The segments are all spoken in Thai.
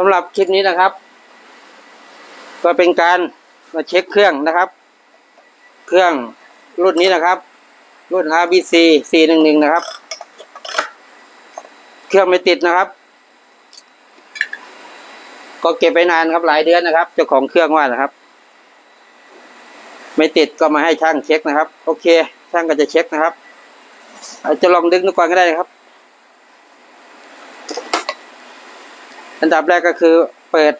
สำหรับคลิปนี้นะครับ ก็เป็นการมาเช็คเครื่องนะครับ เครื่องรุ่นนี้นะครับรุ่น RBC 411 นะครับ เครื่องไม่ติดนะครับ ก็เก็บไปนานครับหลายเดือนนะครับ เจ้าของเครื่องว่านะครับ ไม่ติดก็มาให้ช่างเช็คนะครับ โอเค ช่างก็จะเช็คนะครับอาจจะลองดึงดูก่อนก็ได้นะครับ อันดับแรกก็คือเปิด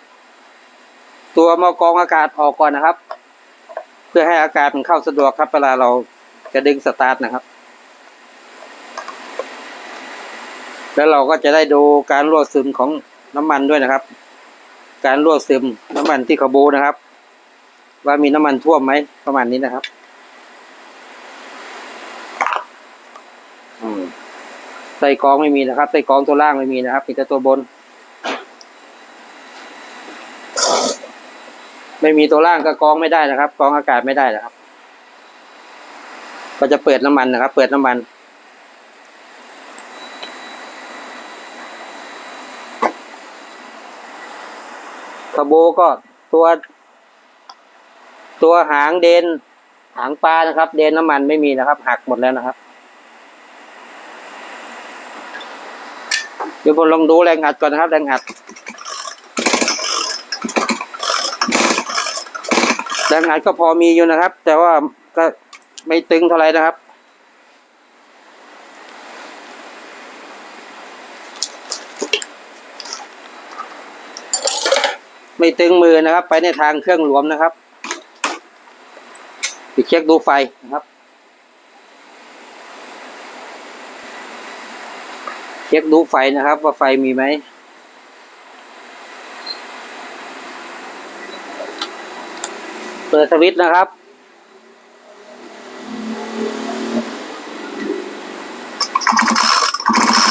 ตัวมอกรองอากาศออกก่อนนะครับ เพื่อให้อากาศมันเข้าสะดวกครับ เวลาเราจะดึงสตาร์ทนะครับ แล้วเราก็จะได้ดูการรั่วซึมของน้ำมันด้วยนะครับ การรั่วซึมน้ำมันที่ขบูนะครับ ว่ามีน้ำมันท่วมไหมประมาณนี้นะครับอืมใส่กองไม่มีนะครับใส่กองตัวล่างไม่มีนะครับมีแต่ตัวบน ไม่มีตัวล่างก็กรองไม่ได้นะครับกรองอากาศไม่ได้นะครับ ก็จะเปิดน้ำมันนะครับ เปิดน้ำมันขบูก็ตัว ตัวหางเดน หางปลานะครับ เดนน้ำมันไม่มีนะครับ หักหมดแล้วนะครับเดี๋ยวผมลองดูแรงอัดก่อนนะครับ แรงอัด แรงอัดก็พอมีอยู่นะครับ แต่ว่าก็ไม่ตึงเท่าไหร่นะครับไม่ตึงมือนะครับ ไปในทางเครื่องหลวมนะครับไปเช็คดูไฟนะครับ เช็คดูไฟนะครับ ว่าไฟมีไหม เปิดสวิตช์นะครับ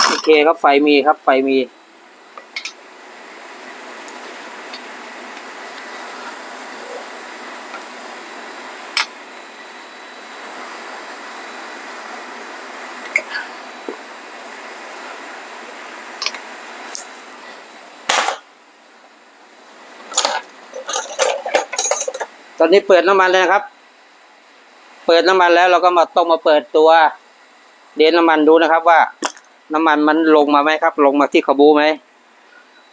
โอเคครับไฟมีครับไฟมี ตอนนี้เปิดน้ำมันเลยนะครับ เปิดน้ำมันแล้วเราก็มาต้องมาเปิดตัวเดนน้ำมันดูนะครับว่า น้ำมันมันลงมาไหมครับ ลงมาที่ขบูไหม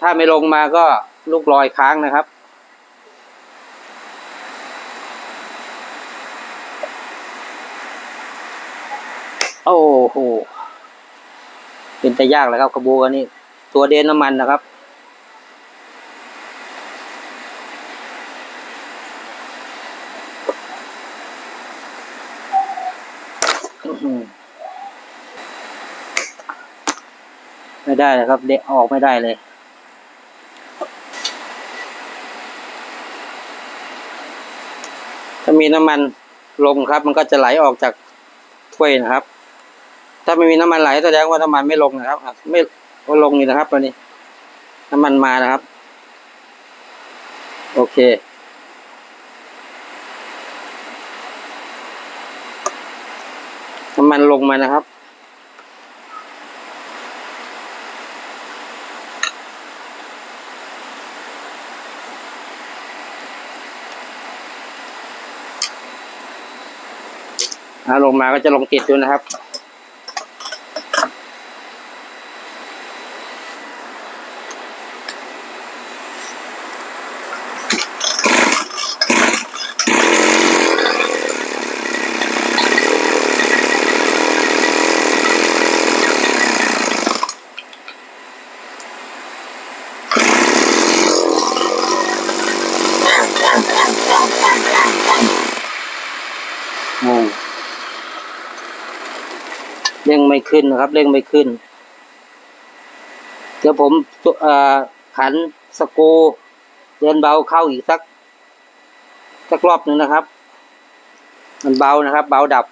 ถ้าไม่ลงมาก็ลูกลอยค้างนะครับ โอ้โหเป็นแต่ยากเลยครับขบูกันนี่ตัวเดนน้ำมันนะครับ อื้อหือ ไม่ได้เลยครับเด็กออกไม่ได้เลย ถ้ามีน้ำมันลงครับ มันก็จะไหลออกจากถ้วยนะครับ ถ้าไม่มีน้ำมันไหลแสดงว่าน้ำมันไม่ลงนะครับไม่ก็ลงนี่นะครับตอนนี้ น้ำมันมานะครับ โอเค น้ำ มันลงมานะครับถ้าลงมาก็จะลงติดดูนะครับ อืมเร่งไม่ ขึ้นนะครับ เร่งไม่ขึ้น เดี๋ยวผมขันสกูเดินเบาเข้าอีกสักสักรอบหนึ่งนะครับ มันเบานะครับ เบาดับ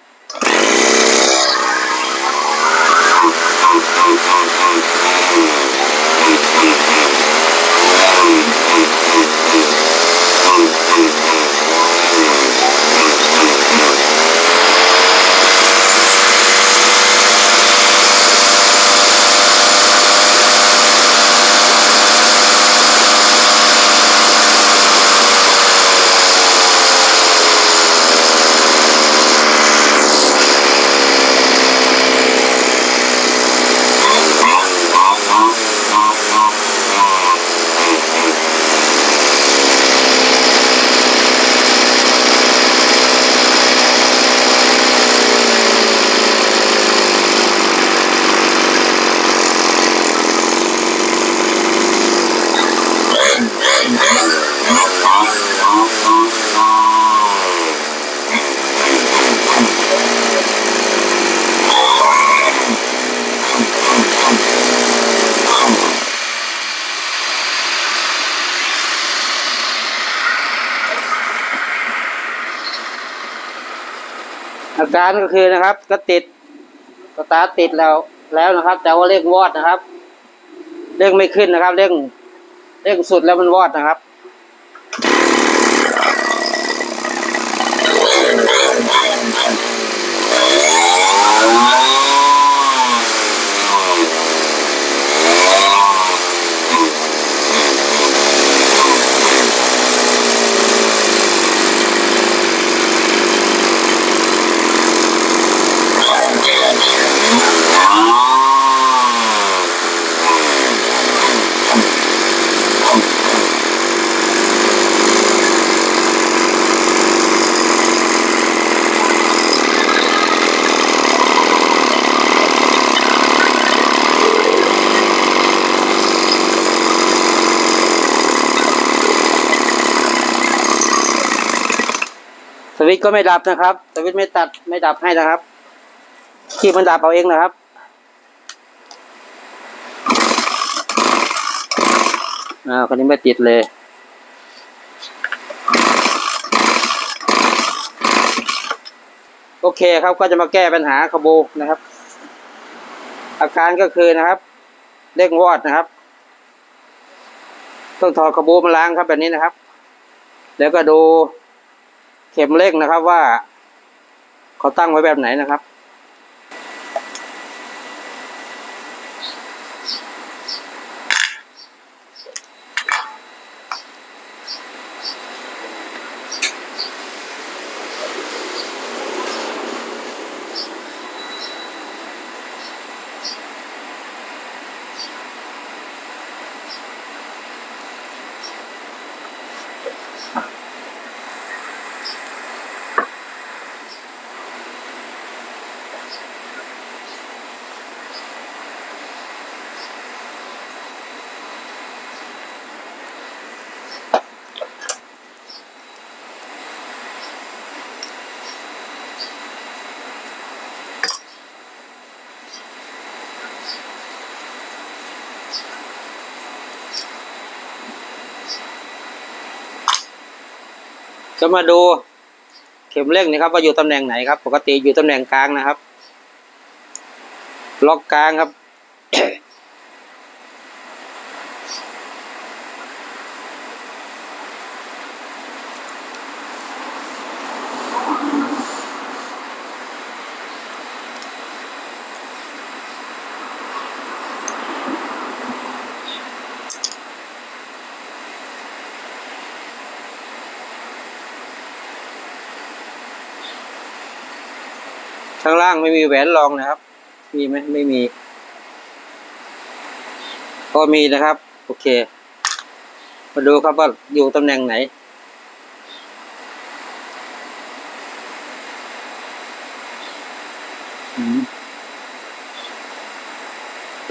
โการก็คือนะครับ ก็ติดสตาร์ติดแล้วแล้วนะครับ แต่ว่าเร่งวอดนะครับเร่งไม่ขึ้นนะครับเร่งเร่งสุดแล้วมันวอดนะครับ วิตช์ก็ไม่ดับนะครับสวิตช์ไม่ตัดไม่ดับให้นะครับที่มันดับเอาเองนะครับอ่าคนนี้ไม่ติดเลยโอเคครับก็จะมาแก้ปัญหาขบูนะครับ อาการก็คือนะครับเร่งวอดนะครับ ต้องถอดขบูมาล้างครับแบบนี้นะครับ แล้วก็ดู เข็มเลขนะครับว่าเขาตั้งไว้แบบไหนนะครับ จะมาดูเข็มเร่งนะครับ ว่าอยู่ตำแหน่งไหนครับ ปกติอยู่ตำแหน่งกลางนะครับ ล็อกกลางครับ ข้างล่างไม่มีแหวนรองนะครับ มีไหมไม่มี ก็มีนะครับ โอเค มาดูครับว่าอยู่ตำแหน่งไหน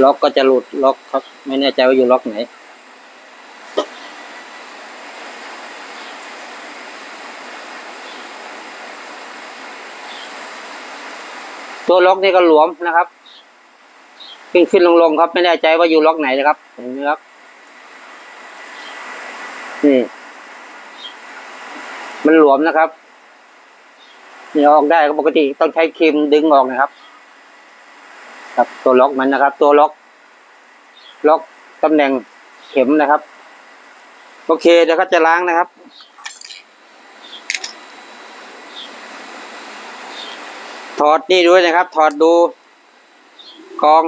ล็อกก็จะหลุดล็อกครับ ไม่แน่ใจว่าอยู่ล็อกไหน ตัวล็อกนี่ก็หลวมนะครับ ขึ้นขึ้นลงลงครับ ไม่แน่ใจว่าอยู่ล็อกไหนนะครับเห็นไหมครับนี่ มันหลวมนะครับนี่ออกได้ก็ปกติต้องใช้ครีมดึงออกนะครับ ครับตัวล็อกมันนะครับ ตัวล็อก ล็อกตำแหน่งเข็มนะครับ โอเคเดี๋ยวก็จะล้างนะครับ อดนี่ด้วยนะครับ ถอดดูกอง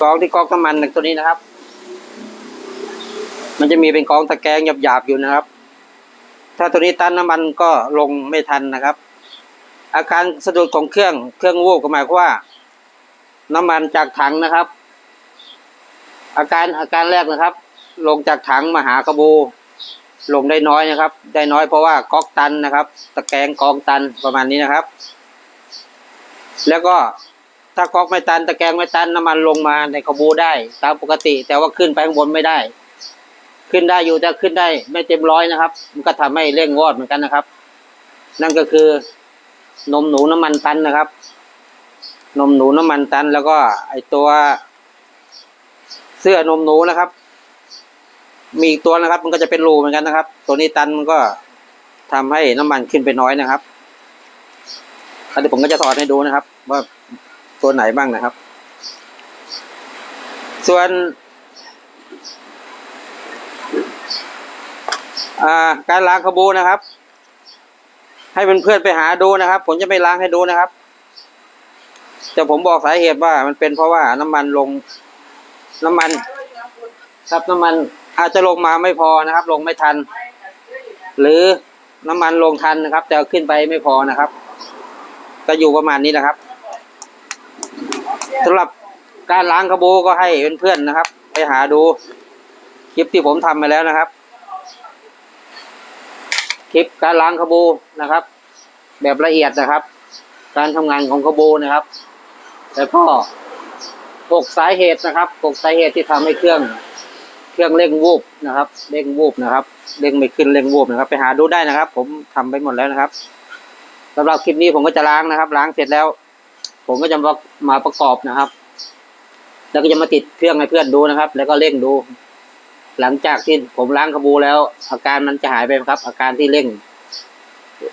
กองที่กองน้ำมันตัวนี้นะครับ มันจะมีเป็นกองตะแกรงหยาบๆอยู่นะครับ ถ้าตัวนี้ตันน้ำมันก็ลงไม่ทันนะครับ อาการสะดุดของเครื่องเครื่องวูบก็หมายความว่า น้ำมันจากถังนะครับ อาการอาการแรกนะครับ ลงจากถังมาหากระบู ลงได้น้อยนะครับ ได้น้อยเพราะว่าก๊อกตันนะครับ ตะแกรงกองตันประมาณนี้นะครับ แล้วก็ถ้าก๊อกไม่ตัน ตะแกรงไม่ตันน้ำมันลงมาในขบูได้ ตามปกติ แต่ว่าขึ้นไปข้างบนไม่ได้ ขึ้นได้อยู่แต่ขึ้นได้ไม่เต็มร้อยนะครับ มันก็ทำให้เร่งวอดเหมือนกันนะครับ นั่นก็คือนมหนูน้ำมันตันนะครับ นมหนูน้ำมันตันแล้วก็ไอตัวเสื้อนมหนูนะครับ มีอีกตัวนะครับ มันก็จะเป็นรูเหมือนกันนะครับ ตัวนี้ตันมันก็ทำให้น้ำมันขึ้นไปน้อยนะครับอันนี้ผมก็จะถอดให้ดูนะครับ ว่าตัวไหนบ้างนะครับ ส่วนการล้างขบูนะครับ ให้เพื่อนๆไปหาดูนะครับ ผมจะไม่ล้างให้ดูนะครับแต่ผมบอกสาเหตุว่ามันเป็นเพราะว่าน้ำมันลงน้ำมัน ครับน้ำมัน อาจจะลงมาไม่พอนะครับ ลงไม่ทัน หรือน้ำมันลงทันนะครับ แต่ขึ้นไปไม่พอนะครับก็อยู่ประมาณนี้นะครับสำหรับการล้างขบูก็ให้เพื่อนๆนะครับ ไปหาดูคลิปที่ผมทำมาแล้วนะครับ คลิปการล้างขบูนะครับ แบบละเอียดนะครับ การทำงานของขบูนะครับ แล้วก็หกสาเหตุนะครับหกสาเหตุที่ทำให้เครื่อง เครื่องเร่งวูบนะครับ เร่งวูบนะครับ เร่งไม่ขึ้นเร่งวูบนะครับ ไปหาดูได้นะครับ ผมทำไปหมดแล้วนะครับสำหรับคลิปนี้ผมก็จะล้างนะครับ ล้างเสร็จแล้ว ผมก็จะมาประกอบนะครับ แล้วก็จะมาติดเครื่องให้เพื่อนดูนะครับ แล้วก็เร่งดู หลังจากที่ผมล้างขบูแล้ว อาการมันจะหายไปไหมครับ อาการที่เร่ง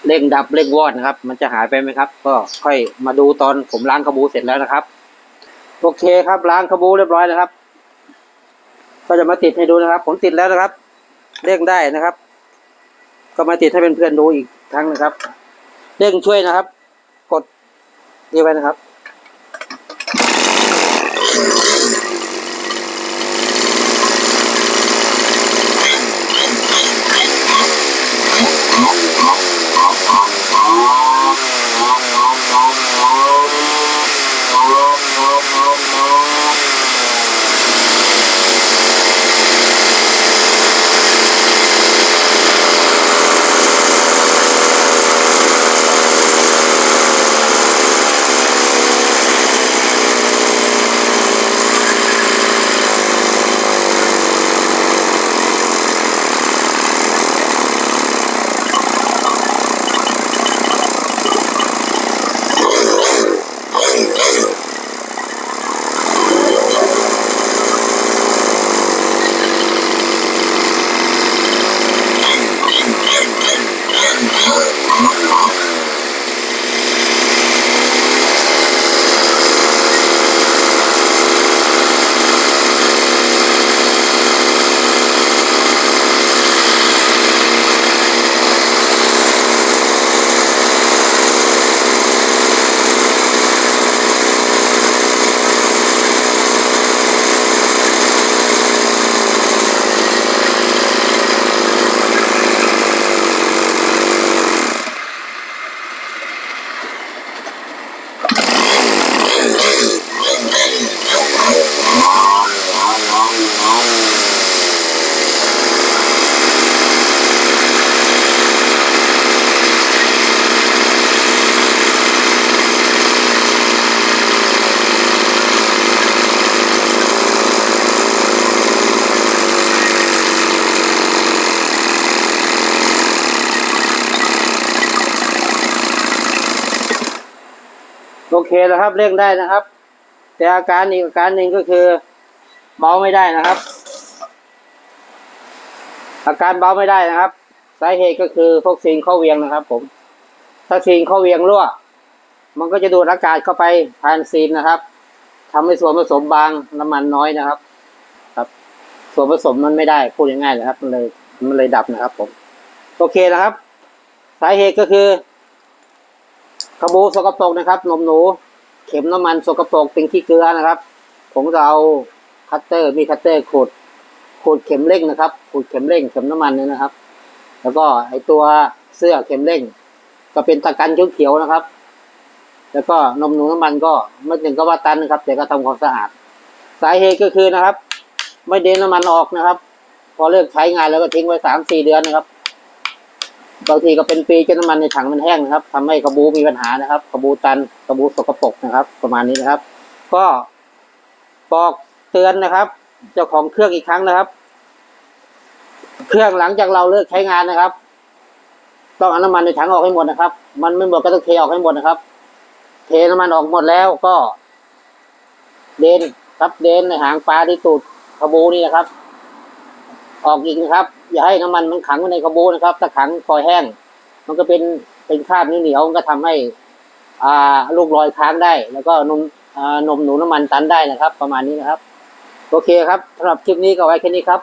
เร่งดับเร่งวอดนะครับ มันจะหายไปไหมครับ ก็ค่อยมาดูตอนผมล้างขบูเสร็จแล้วนะครับ โอเคครับล้างขบูเรียบร้อยนะครับ ก็จะมาติดให้ดูนะครับ ผมติดแล้วนะครับเร่งได้นะครับ ก็มาติดให้เพื่อนๆดูอีกครั้งนะครับเร่งช่วยนะครับ กดนี่ไว้นะครับ เคนะครับเร่งได้นะครับ แต่อาการอีกอาการหนึ่งก็คือ เบาไม่ได้นะครับ อาการเบาไม่ได้นะครับ สาเหตุก็คือพวกซีนเข้าเวียงนะครับ ผม ถ้าซีนเข้าเวียงรั่ว มันก็จะดูดอากาศเข้าไปผ่านซีนนะครับทำให้ส่วนผสมบางน้ำมันน้อยนะครับ ครับ ส่วนผสมมันไม่ได้พูดง่ายๆเลยครับ มันเลยมันเลยดับนะครับ ผม โอเคนะครับ สาเหตุก็คือ ขบูสกปรกนะครับ นมหนู เข็มน้ำมันสกปรกเป็นขี้เกลือนะครับ ผมจะเอาคัตเตอร์มีคัตเตอร์ขูดขูดเข็มเร่งนะครับขูดเข็มเร่งเข็มน้ำมันเนี่ยนะครับ แล้วก็ไอตัวเสื้อเข็มเร่ง ก็เป็นตะกันเขียวๆนะครับ แล้วก็นมหนูน้ำมันก็ไม่ถึงกับว่าตันนะครับ แต่ก็ทำความสะอาด สาเหตุก็คือนะครับ ไม่เดนน้ำมันออกนะครับ พอเลิกใช้งานแล้วก็ทิ้งไว้สามสี่เดือนนะครับ บางทีก็เป็นปีจนน้ำมันในถังมันแห้งนะครับทำให้กระบูมีปัญหานะครับกระบูตันกระบูสกปรกนะครับ ประมาณนี้นะครับ ก็บอกเตือนนะครับ เจ้าของเครื่องอีกครั้งนะครับ เครื่องหลังจากเราเลิกใช้งานนะครับ ต้องเอาน้ำมันในถังออกให้หมดนะครับ มันไม่หมดก็ต้องเทออกให้หมดนะครับ เทน้ำมันออกหมดแล้วก็ เดนครับเดนในหางปลาที่ตูดกระบูนี่นะครับ ออกอีกนะครับ อย่าให้น้ำมันมันขังไว้ในกระโบนะครับ ถ้าขังคอยแห้ง มันก็เป็นเป็นคราบเหนียวๆมันก็ทำให้อ่าลูกลอยค้างได้ แล้วก็นมอ่านมหนูน้ำมันตันได้นะครับ ประมาณนี้นะครับ โอเคครับสำหรับคลิปนี้ก็ไว้แค่นี้ครับ